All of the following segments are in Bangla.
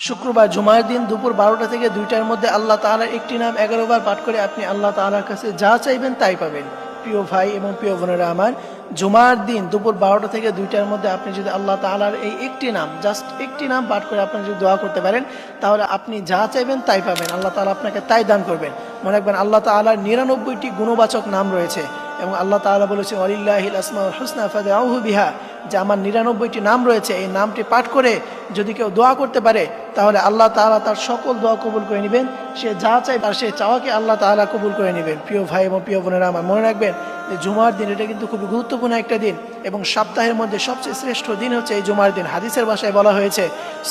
শুক্রবার জুমার দিন দুপুর বারোটা থেকে দুইটার মধ্যে আল্লাহ তাআলার একটি নাম এগারো বার পাঠ করে আপনি আল্লাহ তাআলার কাছে যা চাইবেন তাই পাবেন। প্রিয় ভাই এবং প্রিয় বোনেরা আমার, জুমার দিন দুপুর বারোটা থেকে দুইটার মধ্যে আপনি যদি আল্লাহ তাআলার এই একটি নাম জাস্ট একটি নাম পাঠ করে আপনি যদি দোয়া করতে পারেন, তাহলে আপনি যা চাইবেন তাই পাবেন। আল্লাহ তাআলা আপনাকে তাই দান করবেন। মনে রাখবেন আল্লাহ তাআলার নিরানব্বইটি গুণবাচক নাম রয়েছে। এবং আল্লাহ তাআলা বলেছে অলিল্লাহিল আসমাউল হুসনা ফাদআউহু বিহা। যে আমার নিরানব্বইটি নাম রয়েছে, এই নামটি পাঠ করে যদি কেউ দোয়া করতে পারে, তাহলে আল্লাহ তাআলা তার সকল দোয়া কবুল করে নেবেন। সে যা চায় তার সে চাওয়াকে আল্লাহ তাআলা কবুল করে নেবেন। প্রিয় ভাই এবং প্রিয় বোনেরা, আমার মনে রাখবেন যে জুমার দিন এটা কিন্তু খুবই গুরুত্বপূর্ণ একটা দিন এবং সপ্তাহের মধ্যে সবচেয়ে শ্রেষ্ঠ দিন হচ্ছে এই জুমার দিন। হাদিসের ভাষায় বলা হয়েছে,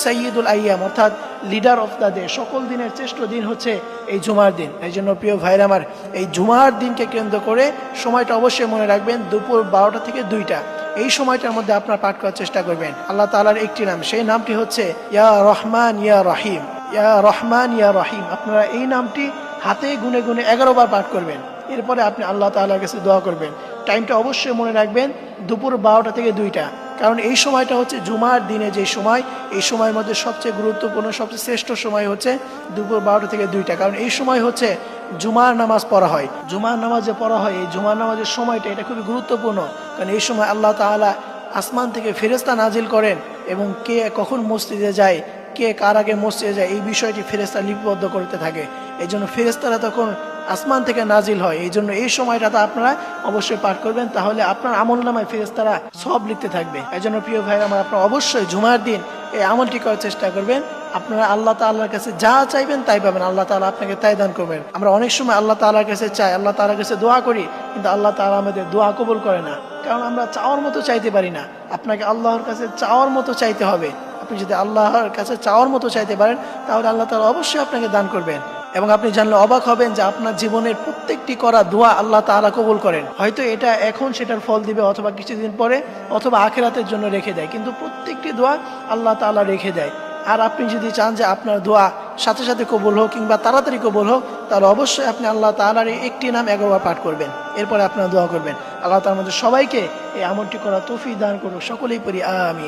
সৈয়দুল আইয়াম অর্থাৎ লিডার অফ দ্য ডে। সকল দিনের শ্রেষ্ঠ দিন হচ্ছে এই জুমার দিন। এই জন্য প্রিয় ভাইরা আমার, এই জুমার দিনকে কেন্দ্র করে সময়টা অবশ্যই মনে রাখবেন, দুপুর বারোটা থেকে দুইটা। এই সময়টার মধ্যে আপনার পাঠ করার চেষ্টা করবেন। আল্লাহ তাআলার একটি নাম, সেই নামটি হচ্ছে ইয়া রহমান ইয়া রহিম। ইয়া রহমান ইয়া রহিম। আপনারা এই নামটি হাতে গুনে গুনে এগারো বার পাঠ করবেন। এরপরে আপনি আল্লাহ তাআলার কাছে দোয়া করবেন। টাইমটা অবশ্যই মনে রাখবেন, দুপুর বারোটা থেকে দুইটা। কারণ এই সময়টা হচ্ছে জুমার দিনে যে সময়, এই সময়ের মধ্যে সবচেয়ে গুরুত্বপূর্ণ, সবচেয়ে শ্রেষ্ঠ সময় হচ্ছে দুপুর বারোটা থেকে দুইটা। কারণ এই সময় হচ্ছে জুমার নামাজ পড়া হয়। জুমার নামাজ পড়া হয়, এই জুমার নামাজের সময়টা এটা খুবই গুরুত্বপূর্ণ। কারণ এই সময় আল্লাহ তালা আসমান থেকে ফেরেস্তা নাজিল করেন এবং কে কখন মসজিদে যায় কে কার আগে মসজিদে যায়, এই বিষয়টি ফেরেস্তা লিপিবদ্ধ করতে থাকে। এই জন্য ফেরেস্তারা তখন আসমান থেকে নাজিল হয়। এই জন্য এই সময়টাতে আপনারা অবশ্যই পাঠ করবেন। তাহলে আপনার আমল নামায় ফেরেস্তারা সব লিখতে থাকবে। এই জন্য প্রিয় ভাই আমার, আপনারা অবশ্যই জুমার দিন এই আমলটি করার চেষ্টা করবেন। আপনারা আল্লাহ তাআলার কাছে যা চাইবেন তাই পাবেন। আল্লাহ তালা আপনাকে তাই দান করবেন। আমরা অনেক সময় আল্লাহ তাআলার কাছে চাই, আল্লাহ তাআলার কাছে দোয়া করি, কিন্তু আল্লাহ তাআলা আমাদের দোয়া কবুল করে না। কারণ আমরা চাওয়ার মতো চাইতে পারি না। আপনাকে আল্লাহর কাছে চাওয়ার মতো চাইতে হবে। আপনি যদি আল্লাহর কাছে চাওয়ার মতো চাইতে পারেন, তাহলে আল্লাহ তাআলা অবশ্যই আপনাকে দান করবেন। এবং আপনি জানলে অবাক হবেন যে আপনার জীবনের প্রত্যেকটি করা দোয়া আল্লাহ তাআলা কবুল করেন। হয়তো এটা এখন সেটার ফল দিবে অথবা কিছুদিন পরে অথবা আখেরাতের জন্য রেখে দেয়, কিন্তু প্রত্যেকটি দোয়া আল্লাহ তাআলা রেখে দেয়। আর আপনি যদি চান যে আপনার দোয়া সাথে সাথে কবুল হোক কিংবা তাড়াতাড়ি কবুল হোক, তাহলে অবশ্যই আপনি আল্লাহ তাআলার এই একটি নাম এগারোবার পাঠ করবেন। এরপরে আপনার দোয়া করবেন। আল্লাহ তার মধ্যে সবাইকে এই আমলটি করা তৌফিক দান করুক। সকলেই পড়ি আমি